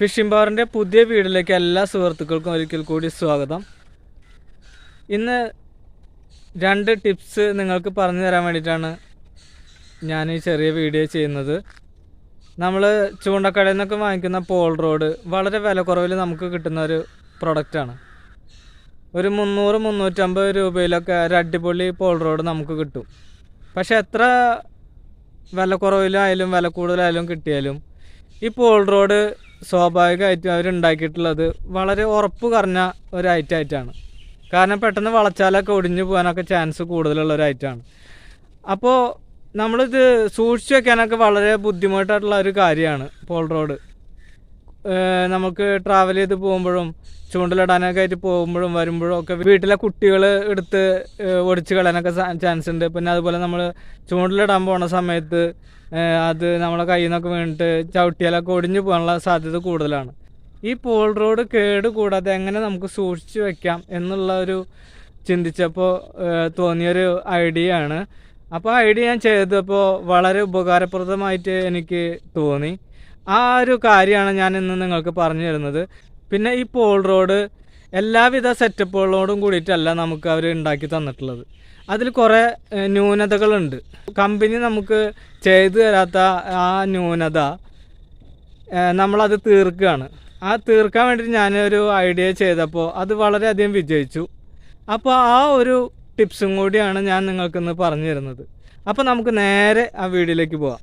Phishing ബാറിന്റെ പുതിയ വീഡിയോയിലേക്ക് എല്ലാ സുഹൃത്തുക്കൾക്കും ഒരിക്കൽ കൂടി സ്വാഗതം. ഇന്ന് രണ്ട് ടിപ്സ് നിങ്ങൾക്ക് പറഞ്ഞു തരാൻ വേണ്ടിയിട്ടാണ് ഞാൻ ഈ ചെറിയ വീഡിയോ ചെയ്യുന്നത്. നമ്മൾ ചൂണ്ടക്കടയിൽ നിന്നൊക്കെ വാങ്ങിക്കുന്ന പോൾ റോഡ് വളരെ വില കുറവിൽ നമുക്ക് കിട്ടുന്ന ഒരു പ്രൊഡക്റ്റാണ് ഒരു മുന്നൂറ് മുന്നൂറ്റമ്പത് രൂപയിലൊക്കെ ഒരു അടിപൊളി പോൾ റോഡ് നമുക്ക് കിട്ടും. പക്ഷെ എത്ര വില കുറവിലായാലും വില കൂടുതലായാലും കിട്ടിയാലും ഈ പോൾ റോഡ് സ്വാഭാവികമായിട്ടും അവരുണ്ടാക്കിയിട്ടുള്ളത് വളരെ ഉറപ്പ് കുറഞ്ഞ ഒരു ഐറ്റം ആയിട്ടാണ്. കാരണം പെട്ടെന്ന് വളച്ചാലൊക്കെ ഒടിഞ്ഞു പോകാനൊക്കെ ചാൻസ് കൂടുതലുള്ള ഒരു ഐറ്റമാണ് അപ്പോൾ നമ്മളിത് സൂക്ഷിച്ചു വെക്കാനൊക്കെ വളരെ ബുദ്ധിമുട്ടായിട്ടുള്ള ഒരു കാര്യമാണ് പോൾ റോഡ്. നമുക്ക് ട്രാവൽ ചെയ്ത് പോകുമ്പോഴും ചൂണ്ടലിടാനൊക്കെ ആയിട്ട് പോകുമ്പോഴും വരുമ്പോഴും ഒക്കെ വീട്ടിലെ കുട്ടികൾ എടുത്ത് ഒടിച്ച് കളയാനൊക്കെ ചാൻസ് ഉണ്ട്. പിന്നെ അതുപോലെ നമ്മൾ ചൂണ്ടലിടാൻ പോണ സമയത്ത് അത് നമ്മളെ കയ്യിൽ നിന്നൊക്കെ വീണിട്ട് ചവിട്ടിയാലൊക്കെ ഒടിഞ്ഞു പോകാനുള്ള സാധ്യത കൂടുതലാണ്. ഈ പോൾ റോഡ് കേട് കൂടാതെ എങ്ങനെ നമുക്ക് സൂക്ഷിച്ചു വെക്കാം എന്നുള്ള ഒരു ചിന്തിച്ചപ്പോൾ തോന്നിയൊരു ഐഡിയ ആണ്. അപ്പോൾ ഐഡിയ ഞാൻ ചെയ്തപ്പോൾ വളരെ ഉപകാരപ്രദമായിട്ട് എനിക്ക് തോന്നി. ആ ഒരു കാര്യമാണ് ഞാൻ ഇന്ന് നിങ്ങൾക്ക് പറഞ്ഞു തരുന്നത്. പിന്നെ ഈ പോൾ റോഡ് എല്ലാവിധ സെറ്റപ്പുകളോടും കൂടിയിട്ടല്ല നമുക്ക് അവർ ഉണ്ടാക്കി തന്നിട്ടുള്ളത്. അതിൽ കുറേ ന്യൂനതകളുണ്ട്. കമ്പനി നമുക്ക് ചെയ്തു തരാത്ത ആ ന്യൂനത നമ്മളത് തീർക്കുകയാണ്. ആ തീർക്കാൻ വേണ്ടിയിട്ട് ഞാനൊരു ഐഡിയ ചെയ്തപ്പോൾ അത് വളരെയധികം വിജയിച്ചു. അപ്പോൾ ആ ഒരു ടിപ്സും കൂടിയാണ് ഞാൻ നിങ്ങൾക്കിന്ന് പറഞ്ഞു തരുന്നത്. അപ്പോൾ നമുക്ക് നേരെ ആ വീഡിയോയിലേക്ക് പോവാം.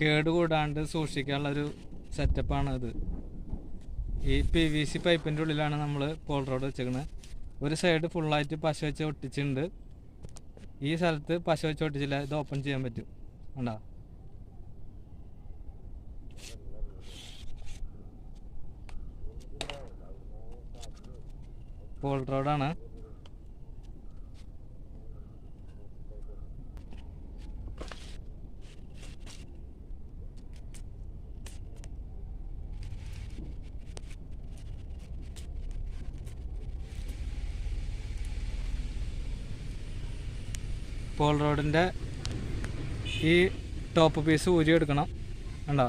കേടുകൂടാണ്ട് സൂക്ഷിക്കാനുള്ളൊരു സെറ്റപ്പാണ് ഇത് ഈ പി വി സി പൈപ്പിന്റെ ഉള്ളിലാണ് നമ്മൾ പോൾ റോഡ് വെച്ചേക്കുന്നത് ഒരു സൈഡ് ഫുള്ളായിട്ട് പശ വെച്ച് ഒട്ടിച്ചിട്ടുണ്ട്. ഈ സ്ഥലത്ത് പശ വെച്ച് ഒട്ടിച്ചില്ല ഇത് ഓപ്പൺ ചെയ്യാൻ പറ്റും. കണ്ടോ? പോൾ റോഡാണ് പോൾ റോഡിന്റെ ഈ ടോപ്പ് പീസ് ഊരി എടുക്കണം. കണ്ടോ?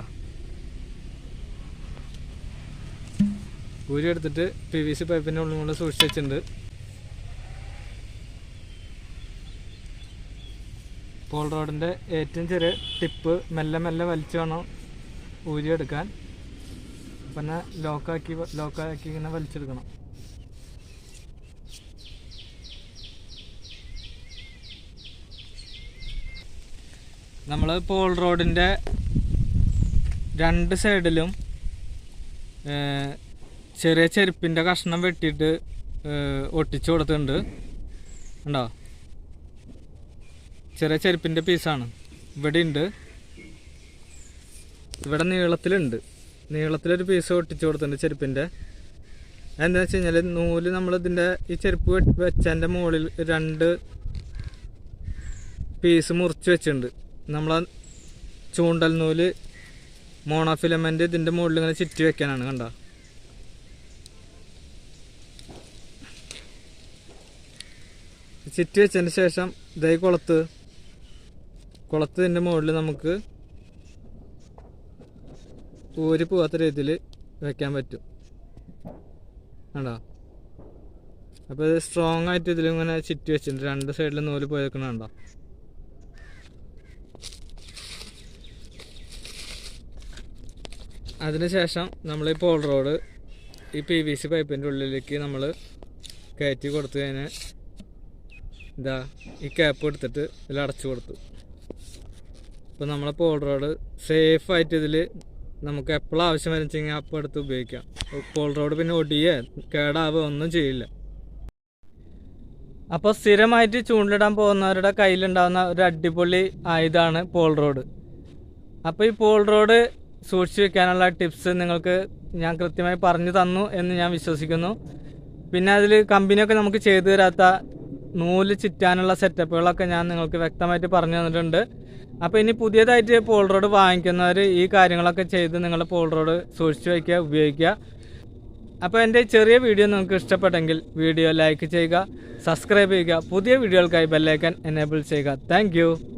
ഊരി എടുത്തിട്ട് പി വി സി പൈപ്പിന്റെ ഉള്ളിൽ കൊണ്ട് സൂക്ഷിച്ച് വെച്ചിട്ടുണ്ട്. പോൾ റോഡിന്റെ ഏറ്റവും ചെറിയ ടിപ്പ് മെല്ലെ മെല്ലെ വലിച്ചു വേണം ഊരി എടുക്കാൻ. പിന്നെ ലോക്കാക്കി ലോക്കാക്കി ഇങ്ങനെ വലിച്ചെടുക്കണം. നമ്മൾ പോൾ റോഡിന്റെ രണ്ട് സൈഡിലും ചെറിയ ചെരുപ്പിന്റെ കഷ്ണം വെട്ടിയിട്ട് ഒട്ടിച്ചു കൊടുത്തിട്ടുണ്ട്. ഉണ്ടോ ചെറിയ ചെരുപ്പിന്റെ പീസാണ്. ഇവിടെ ഉണ്ട് ഇവിടെ നീളത്തിലുണ്ട്. നീളത്തിലൊരു പീസ് ഒട്ടിച്ചു കൊടുത്തിട്ടുണ്ട് ചെരുപ്പിന്റെ എന്താണെന്ന് വെച്ച് കഴിഞ്ഞാൽ നൂൽ നമ്മളിതിന്റെ ഈ ചെരുപ്പ് വെച്ച് വെച്ചതിന്റെ മുകളിൽ രണ്ട് പീസ് മുറിച്ച് വെച്ചിട്ടുണ്ട്. നമ്മൾ ചൂണ്ടൽ നൂൽ മോണോഫിലമെന്റ് ഇതിന്റെ മുകളിൽ ഇങ്ങനെ ചുറ്റി വെക്കാനാണ് കണ്ട? ചുറ്റി വെച്ചതിന് ശേഷം ഇതായി കുളത്ത് കുളത്ത് ഇതിന്റെ മുകളിൽ നമുക്ക് ഊരി പോകാത്ത രീതിയിൽ വെക്കാൻ പറ്റും. കണ്ടോ? അപ്പോൾ ഇത് സ്ട്രോങ് ആയിട്ട് ഇതിലിങ്ങനെ ചുറ്റി വെച്ചിട്ടുണ്ട്. രണ്ട് സൈഡിൽ നൂൽ പോയേക്കണുണ്ടോ അതിനുശേഷം നമ്മൾ ഈ പോൾ റോഡ് ഈ പി വി സി പൈപ്പിന്റെ ഉള്ളിലേക്ക് നമ്മൾ കയറ്റി കൊടുത്തു കഴിഞ്ഞാൽ ഇതാ ഈ ക്യാപ്പ് എടുത്തിട്ട് ഇതിൽ അടച്ചു കൊടുത്തു. അപ്പോൾ നമ്മളെ പോൾ റോഡ് സേഫായിട്ട് ഇതിൽ നമുക്ക് എപ്പോഴും ആവശ്യം വരുന്നെങ്കിൽ അപ്പം എടുത്ത് ഉപയോഗിക്കാം. പോൾ റോഡ് പിന്നെ ഒടിയേ കേടാവുക ഒന്നും ചെയ്യില്ല. അപ്പോൾ സ്ഥിരമായിട്ട് ചൂണ്ടിടാൻ പോകുന്നവരുടെ കയ്യിലുണ്ടാകുന്ന ഒരു അടിപൊളി ആയുധമാണ് പോൾ റോഡ്. അപ്പോൾ ഈ പോൾ റോഡ് സൂക്ഷിച്ചു വെക്കാനുള്ള ടിപ്സ് നിങ്ങൾക്ക് ഞാൻ കൃത്യമായി പറഞ്ഞു തന്നു എന്ന് ഞാൻ വിശ്വസിക്കുന്നു. പിന്നെ അതിൽ കമ്പനിയൊക്കെ നമുക്ക് ചെയ്തു തരാത്ത നൂൽ ചുറ്റാനുള്ള സെറ്റപ്പുകളൊക്കെ ഞാൻ നിങ്ങൾക്ക് വ്യക്തമായിട്ട് പറഞ്ഞു തന്നിട്ടുണ്ട്. അപ്പോൾ ഇനി പുതിയതായിട്ട് പോൾ റോഡ് വാങ്ങിക്കുന്നവർ ഈ കാര്യങ്ങളൊക്കെ ചെയ്ത് നിങ്ങളുടെ പോൾ റോഡ് സൂക്ഷിച്ചു വയ്ക്കുക ഉപയോഗിക്കുക. അപ്പോൾ എന്റെ ചെറിയ വീഡിയോ നിങ്ങൾക്ക് ഇഷ്ടപ്പെട്ടെങ്കിൽ വീഡിയോ ലൈക്ക് ചെയ്യുക സബ്സ്ക്രൈബ് ചെയ്യുക. പുതിയ വീഡിയോകൾക്കായി ബെല്ലൈക്കൻ എനേബിൾ ചെയ്യുക. താങ്ക്